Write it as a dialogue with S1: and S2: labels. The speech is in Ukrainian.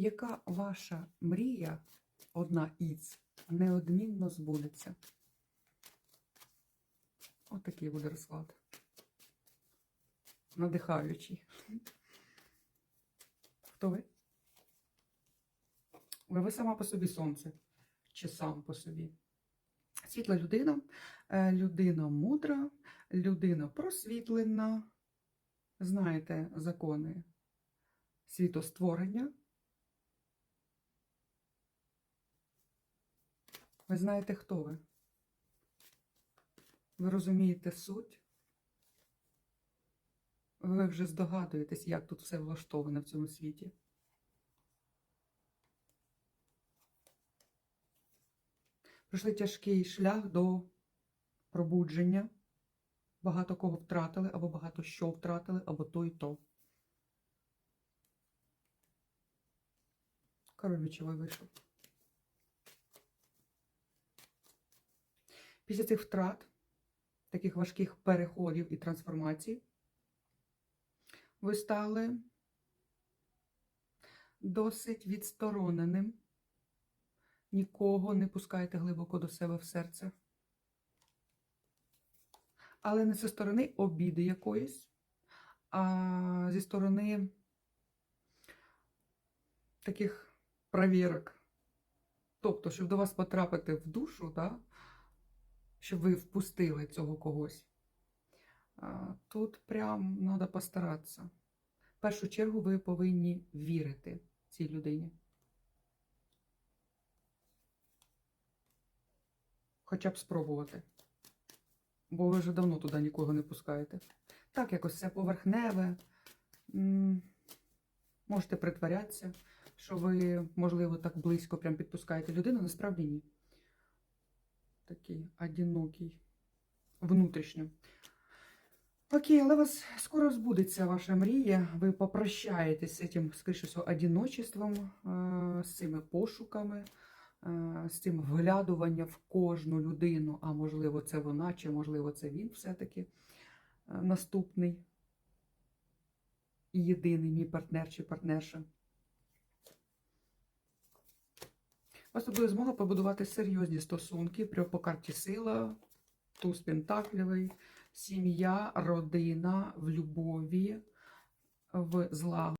S1: Яка ваша мрія, одна із, неодмінно збудеться? Отакий буде розклад. Надихаючий. Хто ви? Ви, ви сама по собі сонце. Чи сам по собі? Світла людина, е, людина мудра, людина просвітлена. Знаєте закони світостворення. Ви знаєте, хто ви? Ви розумієте суть? Ви вже здогадуєтесь, як тут все влаштоване в цьому світі. Пройшли тяжкий шлях до пробудження. Багато кого втратили, або багато що втратили, або то і то. Король мечовий вийшов. Після цих втрат, таких важких переходів і трансформацій, ви стали досить відстороненим. Нікого не пускаєте глибоко до себе в серце. Але не зі сторони обіди якоїсь, а зі сторони таких провірок. Тобто, щоб до вас потрапити в душу, да, щоб ви впустили цього когось. Тут прям треба постаратися. В першу чергу ви повинні вірити цій людині. Хоча б спробувати. Бо ви вже давно туди нікого не пускаєте. Так, якось все поверхневе. Можете притворятися, що ви, можливо, так близько прям підпускаєте людину, насправді ні. Такий одинокий, внутрішньо. Окей, але вас скоро збудеться ваша мрія. Ви попрощаєтесь з цим, скоріше всього, одиночеством, е, з цими пошуками, е, з цим вглядуванням в кожну людину, а можливо, це вона, чи можливо, це він все-таки е, наступний і єдиний мій партнер чи партнерша. Тут буде змога побудувати серйозні стосунки по карті сила, туз пентаклівий, сім'я, родина в любові, в злагоді.